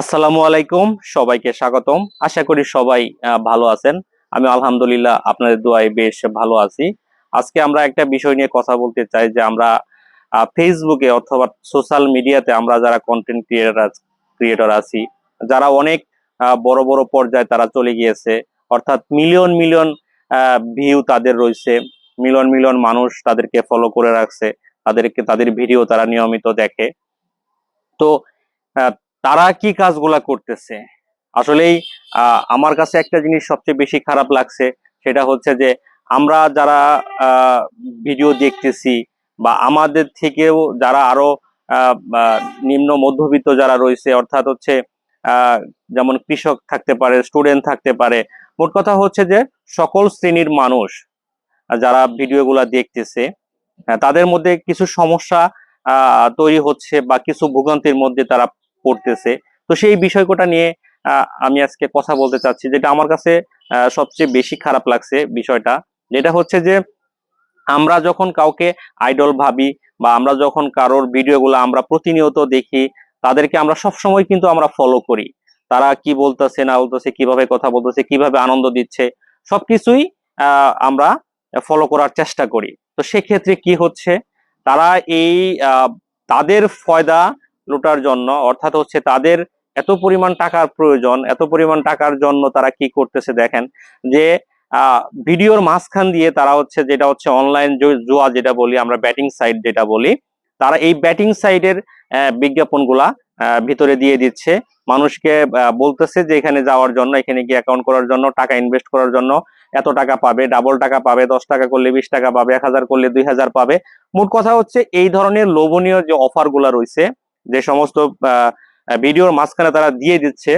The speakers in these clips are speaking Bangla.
আসসালামু আলাইকুম, সবাইকে স্বাগতম। আশা করি সবাই ভালো আছেন। আমি আলহামদুলিল্লাহ আপনাদের দোয়ায় বেশ ভালো আছি। আজকে আমরা একটা বিষয় নিয়ে কথা বলতে চাই যে আমরা ফেসবুকে অথবা সোশ্যাল মিডিয়াতে আমরা যারা কন্টেন্ট ক্রিয়েটর ক্রিয়েটর আছি, যারা অনেক বড় বড় পর্যায়ে তারা চলে গিয়েছে, অর্থাৎ মিলিয়ন মিলিয়ন ভিউ তাদের রয়েছে মিলিয়ন মিলিয়ন মানুষ তাদেরকে ফলো করে রাখছে, তাদেরকে, তাদের ভিডিও তারা নিয়মিত দেখে। তো তারা কি কাজগুলা করতেছে? আসলেই আমার কাছে একটা জিনিস সবচেয়ে বেশি খারাপ লাগছে সেটা হচ্ছে যে আমরা যারা ভিডিও দেখতেছি বা আমাদের থেকেও যারা আরও নিম্ন মধ্যবিত্ত যারা রয়েছে অর্থাৎ হচ্ছে যেমন কৃষক থাকতে পারে স্টুডেন্ট থাকতে পারে মোট কথা হচ্ছে যে সকল শ্রেণির মানুষ যারা ভিডিওগুলা দেখতেছে আহ, তাদের মধ্যে কিছু সমস্যা তৈরি হচ্ছে বা কিছু ভোগান্তির মধ্যে তারা পড়তেছে। তো সেই বিষয়টা নিয়ে আমি আজকে কথা বলতে চাচ্ছি, যেটা আমার কাছে সবচেয়ে বেশি খারাপ লাগছে বিষয়টা। যেটা হচ্ছে যে, আমরা যখন কাউকে আইডল ভাবি বা আমরা যখন কারোর ভিডিওগুলো আমরা প্রতিনিয়ত দেখি, তাদেরকে আমরা সব সময় কিন্তু আমরা ফলো করি। তারা কি বলতেছে, না বলতেছে, কীভাবে কথা বলতেছে, কীভাবে আনন্দ দিচ্ছে, সবকিছুই আমরা ফলো করার চেষ্টা করি। তো সেক্ষেত্রে কি হচ্ছে, তারা এই তাদের ফয়দা লুটার জন্য, অর্থাৎ হচ্ছে তাদের এত পরিমাণ টাকার প্রয়োজন, এত পরিমাণ টাকার জন্য তারা কি করতেছে দেখেন, যে ভিডিওর মাঝখান দিয়ে তারা হচ্ছে যেটা হচ্ছে অনলাইন জুয়া যেটা বলি, আমরা ব্যাটিং সাইট যেটা বলি, তারা এই ব্যাটিং সাইটের বিজ্ঞাপনগুলা ভিতরে দিয়ে দিচ্ছে। মানুষকে বলতেছে যে এখানে যাওয়ার জন্য, এখানে গিয়ে অ্যাকাউন্ট করার জন্য, টাকা ইনভেস্ট করার জন্য এত টাকা পাবে ডাবল টাকা পাবে, দশ টাকা করলে বিশ টাকা পাবে, এক হাজার করলে দুই হাজার পাবে। মোট কথা হচ্ছে এই ধরনের লোভনীয় যে অফারগুলা রয়েছে যে সমস্ত ভিডিওর মাঝখানে তারা দিয়ে দিচ্ছে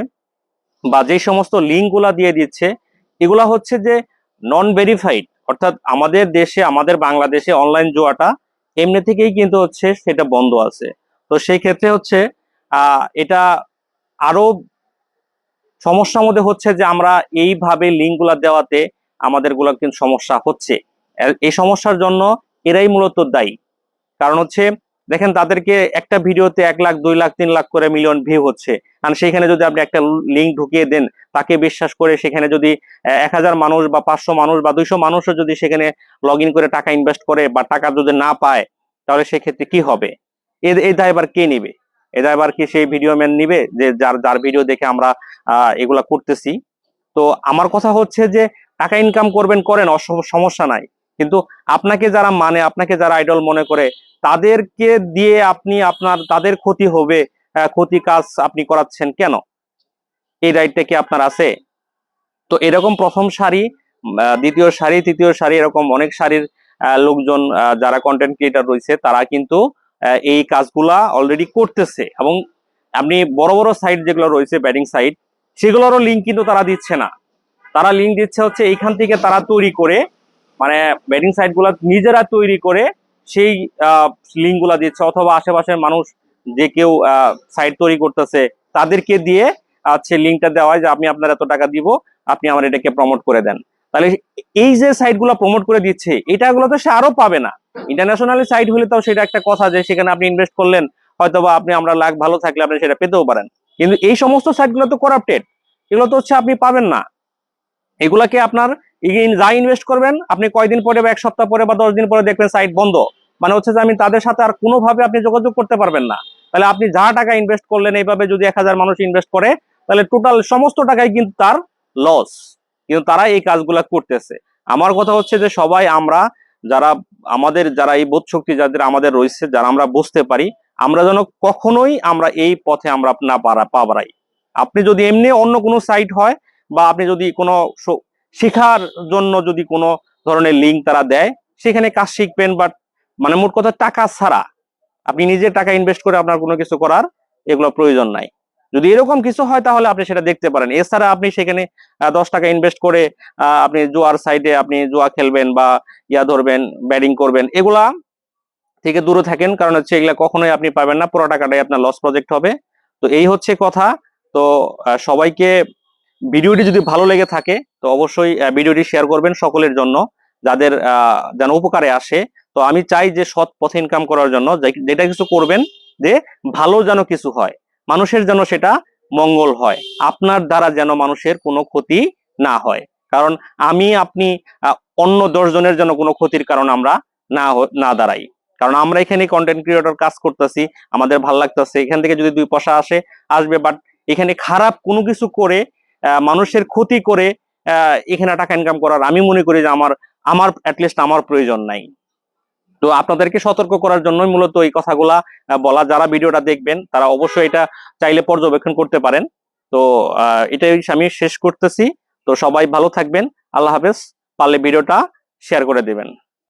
বা যে সমস্ত লিঙ্কগুলা দিয়ে দিচ্ছে, এগুলা হচ্ছে যে নন ভেরিফাইড অর্থাৎ আমাদের দেশে, আমাদের বাংলাদেশে অনলাইন জোয়াটা এমনি থেকেই কিন্তু হচ্ছে সেটা বন্ধ আছে। তো সেই ক্ষেত্রে হচ্ছে এটা আরও সমস্যার মধ্যে হচ্ছে যে আমরা এইভাবে লিঙ্কগুলা দেওয়াতে আমাদেরগুলা কিন্তু সমস্যা হচ্ছে। এই সমস্যার জন্য এরাই মূলত দায়ী। কারণ হচ্ছে দেখেন তাদেরকে একটা ভিডিওতে এক লাখ, দুই লাখ, তিন লাখ করে মিলিয়ন ভিউ হচ্ছে। আর সেইখানে যদি আপনি একটা লিঙ্ক ঢুকিয়ে দেন, তাকে বিশ্বাস করে সেখানে যদি এক হাজার মানুষ বা পাঁচশো মানুষ বা দুইশো মানুষও যদি সেখানে লগ করে টাকা ইনভেস্ট করে বা টাকা যদি না পায়, তাহলে সেক্ষেত্রে কি হবে? এই দায়বার কে নিবে? এই দায়বার কি সেই ভিডিও ম্যান নিবে? যে যার যার ভিডিও দেখে আমরা এগুলা করতেছি। তো আমার কথা হচ্ছে যে, টাকা ইনকাম করবেন, করেন অস- সমস্যা নাই। কিন্তু আপনাকে যারা মানে আপনাকে যারা আইডল মনে করে, তাদেরকে দিয়ে আপনি আপনার, তাদের ক্ষতি হবে ক্ষতি কাজ আপনি করাচ্ছেন কেন? এই রাইটটা কি আপনার আছে? তো এরকম প্রথম সারি দ্বিতীয় সারি, তৃতীয় সারি, এরকম অনেক সারির লোকজন যারা কন্টেন্ট ক্রিয়েটার রয়েছে, তারা কিন্তু এই কাজগুলা অলরেডি করতেছে এবং আপনি বড় বড় সাইট যেগুলো রয়েছে ব্যাটিং সাইট সেগুলোরও লিঙ্ক কিন্তু তারা দিচ্ছে না। তারা লিঙ্ক দিচ্ছে হচ্ছে এইখান থেকে তারা তৈরি করে মানে ব্যাটিং সাইটগুলা নিজেরা তৈরি করে সেই লিঙ্কগুলা দিচ্ছে অথবা আশেপাশের মানুষ যে কেউ সাইট তৈরি করতেছে তাদেরকে দিয়ে হচ্ছে লিঙ্কটা দেওয়া হয় যে আমি আপনার এত টাকা দিব, আপনি আমার এটাকে প্রমোট করে দেন। তাহলে এই যে সাইটগুলো প্রমোট করে দিচ্ছে এটা গুলো তো সে আরও পাবে না। ইন্টারন্যাশনাল সাইট হলে তাও সেটা একটা কথা যে সেখানে আপনি ইনভেস্ট করলেন, হয়তোবা আপনি আমরা লাখ ভালো থাকলে আপনি সেটা পেতেও পারেন। কিন্তু এই সমস্ত সাইটগুলো তো করাপ্টেড এগুলো তো হচ্ছে আপনি পাবেন না। এগুলাকে আপনার যা ইনভেস্ট করবেন, আপনি কয়দিন পরে বা এক সপ্তাহ পরে বা দশ দিন পরে দেখবেন সাইট বন্ধ। মানে হচ্ছে যে আমি তাদের সাথে আর কোনোভাবে আপনি যোগাযোগ করতে পারবেন না। তাহলে আপনি যা টাকা ইনভেস্ট করলেন, এইভাবে যদি এক হাজার মানুষ ইনভেস্ট করে, তাহলে টোটাল সমস্ত টাকাই কিন্তু তার লস কিন্তু তারা এই কাজগুলা করতেছে। আমার কথা হচ্ছে যে সবাই আমরা, যারা আমাদের, যারা এই বোধ শক্তি যাদের আমাদের রয়েছে, যারা আমরা বুঝতে পারি, আমরা যেন কখনোই আমরা এই পথে আমরা না পারা পা বাড়াই। আপনি যদি এমনি অন্য কোনো সাইট হয়, বা আপনি যদি কোনো শেখার জন্য যদি কোনো ধরনের লিঙ্ক তারা দেয়, সেখানে কাজ শিখবেন বাট মানে মোট কথা টাকা ছাড়া। আপনি নিজে টাকা ইনভেস্ট করে আপনার কোনো কিছু করার এগুলো প্রয়োজন নাই। যদি এরকম কিছু হয় তাহলে আপনি সেটা দেখতে পারেন। এছাড়া আপনি সেখানে দশ টাকা ইনভেস্ট করে আপনি জুয়ার সাইডে আপনি জুয়া খেলবেন বা ইয়া ধরবেন ব্যাটিং করবেন, এগুলা থেকে দূরে থাকেন। কারণ হচ্ছে এগুলা কখনোই আপনি পাবেন না, পুরো টাকাটাই আপনার লস প্রজেক্ট হবে। তো এই হচ্ছে কথা। তো সবাইকে ভিডিওটি যদি ভালো লেগে থাকে তো অবশ্যই ভিডিওটি শেয়ার করবেন সকলের জন্য, যাদের যেন উপকারে আসে। তো আমি চাই যে সৎ পথে ইনকাম করার জন্য যেটা কিছু করবেন, যে ভালো যেন কিছু হয়, মানুষের যেন সেটা মঙ্গল হয়, আপনার দ্বারা যেন মানুষের কোনো ক্ষতি না হয়। কারণ আমি, আপনি অন্য দশ জনের জন্য কোনো ক্ষতির কারণ আমরা না না দাঁড়াই। কারণ আমরা এখানে কন্টেন্ট ক্রিয়েটর কাজ করতেছি, আমাদের ভালো লাগতেছে, এখান থেকে যদি দুই পয়সা আসে, আসবে বাট এখানে খারাপ কোনো কিছু করে মানুষের ক্ষতি করে এখানে টাকা ইনকাম করার। আমি মনে করি যে আমার আমার অ্যাটলিস্ট আমার প্রয়োজন নাই। তো আপনাদেরকে সতর্ক করার জন্যই মূলত এই কথাগুলা বলা। যারা ভিডিওটা দেখবেন, তারা অবশ্যই এটা চাইলে পর্যবেক্ষণ করতে পারেন। তো এটাই আমি শেষ করতেছি। তো সবাই ভালো থাকবেন। আল্লাহ হাফেজ। পারলে ভিডিওটা শেয়ার করে দিবেন।